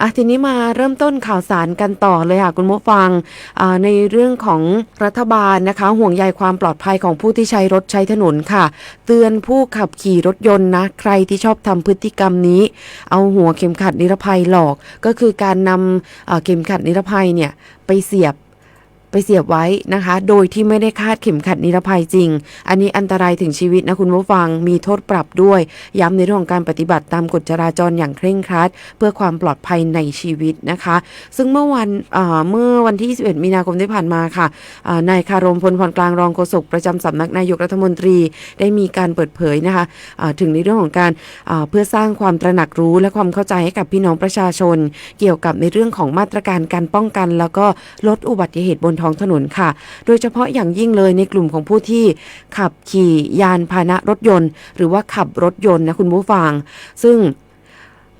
อะทีนี้มาเริ่มต้นข่าวสารกันต่อเลยค่ะคุณผู้ฟังในเรื่องของรัฐบาลนะคะ ห่วงใยความปลอดภัยของผู้ที่ใช้รถใช้ถนนค่ะ เตือนผู้ขับขี่รถยนต์นะ ใครที่ชอบทำพฤติกรรมนี้ เอาหัวเข็มขัดนิรภัยหลอกก็คือการนำเข็มขัดนิรภัยเนี่ยไปเสียบ ไปเสียบไว้นะคะ โดยที่ไม่ได้คาดเข็มขัดนิรภัยจริง อันนี้อันตรายถึงชีวิตนะคุณผู้ฟัง มีโทษปรับด้วย ย้ำในเรื่องของการปฏิบัติตามกฎจราจรอย่างเคร่งครัด เพื่อความปลอดภัยในชีวิตนะคะ ซึ่งเมื่อวันเมื่อวันที่ 21 มีนาคมที่ผ่านมาค่ะนายคารมพลพรกลางรองโฆษกประจำสำนักนายกรัฐมนตรีได้มีการเปิดเผยนะคะถึงในเรื่องของการเพื่อสร้างความตระหนักรู้และความเข้าใจให้กับพี่น้องประชาชน เกี่ยวกับในเรื่องของมาตรการการป้องกัน แล้วก็ลดอุบัติเหตุบนท้องถนนค่ะ โดยเฉพาะอย่างยิ่งเลยในกลุ่มของผู้ที่ขับขี่ยานพาหนะรถยนต์ หรือว่าขับรถยนต์นะคุณผู้ฟัง ซึ่ง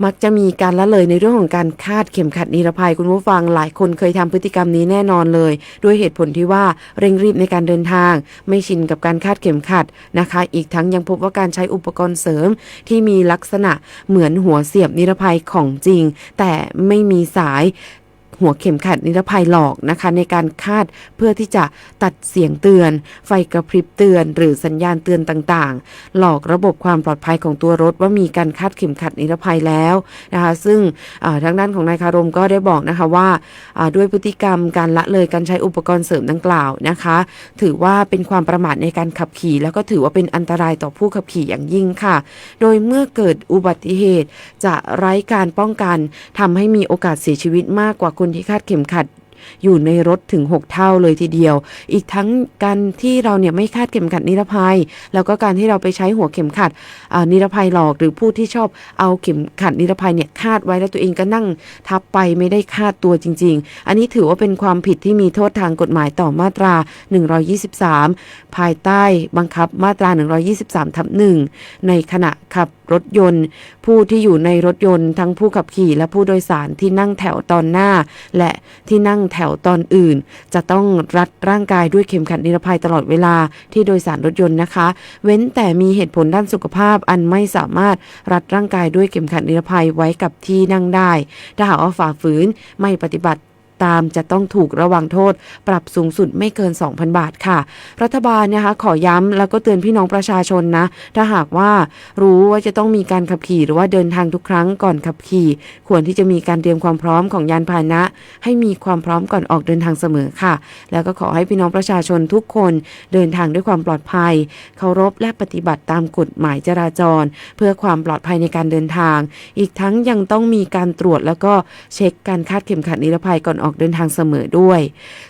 มักจะมีการละเลยในเรื่องของการคาดเข็มขัดนิรภัยคุณผู้ฟังหลายคนเคยทำพฤติกรรมนี้แน่นอนเลย ด้วยเหตุผลที่ว่าเร่งรีบในการเดินทาง ไม่ชินกับการคาดเข็มขัดนะคะ อีกทั้งยังพบว่าการใช้อุปกรณ์เสริมที่มีลักษณะเหมือนหัวเสียบนิรภัยของจริง แต่ไม่มีสาย หัวเข็มขัดนิรภัยหลอกนะคะ ในการคาดเพื่อที่จะตัดเสียงเตือน ไฟกระพริบเตือน หรือสัญญาณเตือนต่างๆ หลอกระบบความปลอดภัยของตัวรถว่ามีการคาดเข็มขัดนิรภัยแล้วนะคะ ซึ่งทางด้านของนายคารมก็ได้บอกนะคะว่าอ่าด้วยพฤติกรรมการละเลยการใช้อุปกรณ์เสริมดังกล่าวนะคะ ถือว่าเป็นความประมาทในการขับขี่ แล้วก็ถือว่าเป็นอันตรายต่อผู้ขับขี่อย่างยิ่งค่ะ โดยเมื่อเกิดอุบัติเหตุจะไร้การป้องกันทำให้มีโอกาสเสียชีวิตมากกว่าคนที่คาดเข็มขัดอยู่ในรถถึง 6 เท่าเลยทีเดียว อีกทั้งการที่เราเนี่ยไม่คาดเข็มขัดนิรภัย แล้วก็การที่เราไปใช้หัวเข็มขัดนิรภัยหลอก หรือผู้ที่ชอบเอาเข็มขัดนิรภัยเนี่ยคาดไว้แล้วตัวเองก็นั่งทับไปไม่ได้คาดตัวจริง ๆ อันนี้ถือว่าเป็นความผิดที่มีโทษทางกฎหมายต่อมาตรา 123 ภายใต้บังคับมาตรา 123ทับหนึ่งในขณะขับ รถยนต์ ผู้ที่อยู่ในรถยนต์ทั้งผู้ขับขี่และผู้โดยสารที่นั่งแถวตอนหน้า และที่นั่งแถวตอนอื่น จะต้องรัดร่างกายด้วยเข็มขัดนิรภัยตลอดเวลาที่โดยสารรถยนต์นะคะ เว้นแต่มีเหตุผลด้านสุขภาพอันไม่สามารถรัดร่างกายด้วยเข็มขัดนิรภัยไว้กับที่นั่งได้ ถ้าหากว่าฝ่าฝืนไม่ปฏิบัติ ตามจะต้องถูกระวังโทษ ปรับสูงสุดไม่เกิน 2,000 บาทค่ะ รัฐบาลนะคะขอย้ำแล้วก็เตือนพี่น้องประชาชนนะ ถ้าหากว่ารู้ว่าจะต้องมีการขับขี่หรือว่าเดินทางทุกครั้งก่อนขับขี่ ควรที่จะมีการเตรียมความพร้อมของยานพาหนะ ให้มีความพร้อมก่อนออกเดินทางเสมอค่ะ แล้วก็ขอให้พี่น้องประชาชนทุกคนเดินทางด้วยความปลอดภัย เคารพและปฏิบัติตามกฎหมายจราจร เพื่อความปลอดภัยในการเดินทาง อีกทั้งยังต้องมีการตรวจแล้วก็เช็คการคาดเข็มขัดนิรภัยก่อนออกอกเดินทางเสมอด้วย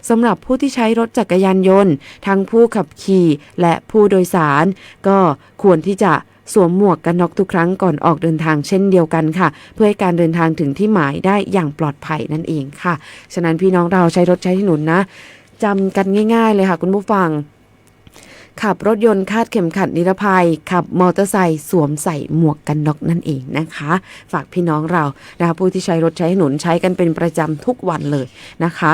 สำหรับผู้ที่ใช้รถจักรยานยนต์ ทั้งผู้ขับขี่และผู้โดยสาร ก็ควรที่จะสวมหมวกกันน็อกทุกครั้งก่อนออกเดินทางเช่นเดียวกันค่ะ เพื่อให้การเดินทางถึงที่หมายได้อย่างปลอดภัยนั่นเองค่ะ ฉะนั้นพี่น้องเราใช้รถใช้ถนนนะจำกันง่าย ๆ เลยค่ะคุณผู้ฟัง ขับรถยนต์คาดเข็มขัดนิรภัย ขับมอเตอร์ไซค์สวมใส่หมวกกันน็อกนั่นเองนะคะ ฝากพี่น้องเรานะคะผู้ที่ใช้รถใช้ถนนใช้กันเป็นประจำทุกวันเลยนะคะ